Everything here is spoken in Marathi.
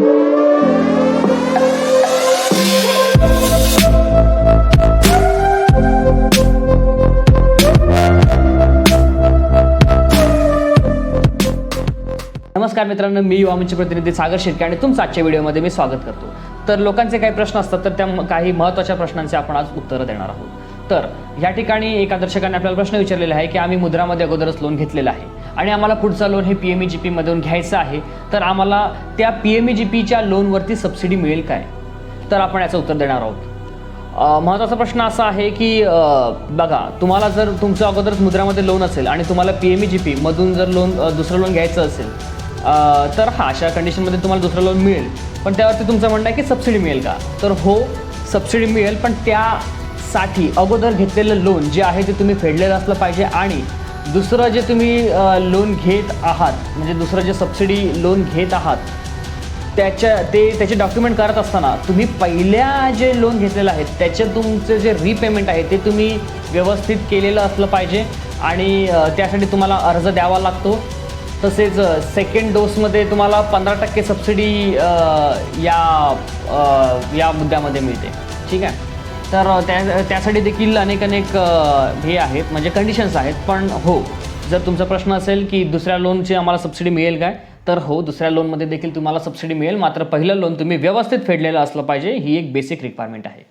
नमस्कार मित्रांनो मी युवामंच प्रतिनिधी सागर शिर्के आणि तुमचं आजच्या व्हिडिओमध्ये मी स्वागत करतो. तर लोकांचे काही प्रश्न असतात तर त्या काही महत्त्वाच्या प्रश्नांचे आपण आज उत्तरं देणार आहोत. तर या ठिकाणी एका दर्शकाने आपल्याला प्रश्न विचारलेला आहे की आम्ही मुद्रामध्ये अगोदरच लोन घेतलेलं आहे आणि आम्हाला पुढचं लोन हे पी एम ई जी पीमधून घ्यायचं आहे तर आम्हाला त्या पी एम ई जी पीच्या लोनवरती सबसिडी मिळेल काय? तर आपण याचं उत्तर देणार आहोत. महत्त्वाचा प्रश्न असा आहे की बघा तुम्हाला जर तुमचं अगोदरच मुद्रामध्ये लोन असेल आणि तुम्हाला पी एम ई जी पीमधून जर लोन दुसरं लोन घ्यायचं असेल तर हा अशा कंडिशनमध्ये तुम्हाला दुसरं लोन मिळेल. पण त्यावरती तुमचं म्हणणं आहे की सबसिडी मिळेल का? तर हो सबसिडी मिळेल पण त्या साठी अगोदर घेतलेलं लोन जे आहे ते तुम्ही फेडलेलं असलं पाहिजे आणि दुसरं जे तुम्ही लोन घेत आहात म्हणजे दुसरं जे सबसिडी लोन घेत आहात त्याच्या ते त्याचे डॉक्युमेंट करत असताना तुम्ही पहिल्या जे लोन घेतलेलं आहे त्याचे तुमचे जे रिपेमेंट आहे ते तुम्ही व्यवस्थित केलेलं असलं पाहिजे आणि त्यासाठी तुम्हाला अर्ज द्यावा लागतो. तसेच सेकंड डोसमध्ये तुम्हाला पंधरा टक्के सबसिडी या या मुद्द्यामध्ये मिळते. ठीक आहे? तर त्या त्यासाठी देखील अनेक अनेक हे आहेत म्हणजे कंडिशन्स आहेत. पण हो जर तुमचा प्रश्न असेल की दुसऱ्या लोनची आम्हाला सबसिडी मिळेल काय? तर हो दुसऱ्या लोनमध्ये देखील तुम्हाला सबसिडी मिळेल. मात्र पहिलं लोन तुम्ही व्यवस्थित फेडलेलं असलं पाहिजे. ही एक बेसिक रिक्वायरमेंट आहे.